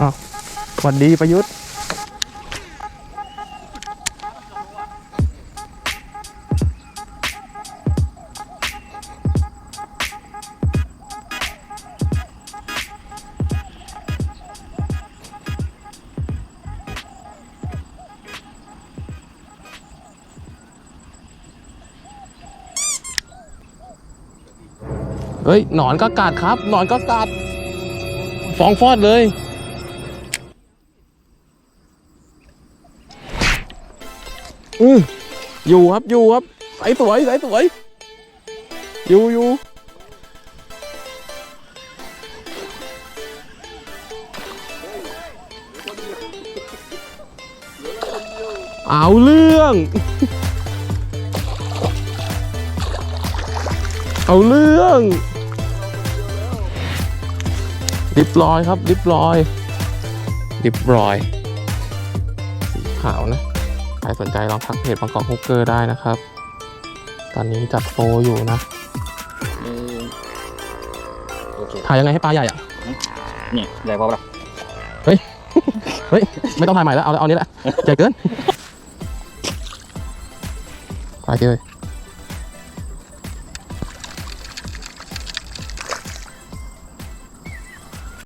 อ้าวสวัสดีประยุทธ์ เฮ้ย หนอนก็กัดครับ หนอนก็กัด ฟองฟอดเลย อืออยู่ครับอยู่ครับใสสวยใสสวยอยู่อยู่เอาเรื่อง เอาเรื่องริบรอยครับริบรอยริบรอย สีขาวนะ ครสนใจลองทักเพจบางกอกฮุกเกอร์ได้นะครับ ตอนนี้จัดโปรอยู่นะโอเคถ่ายยังไงให้ปลาใหญ่อะเนี่ยใหญ่พอปะล่ะเฮ้ย ไม่ต้องถ่ายใหม่แล้ว เอาเอานี้แหละ ใหญ่เกิน ไปเลย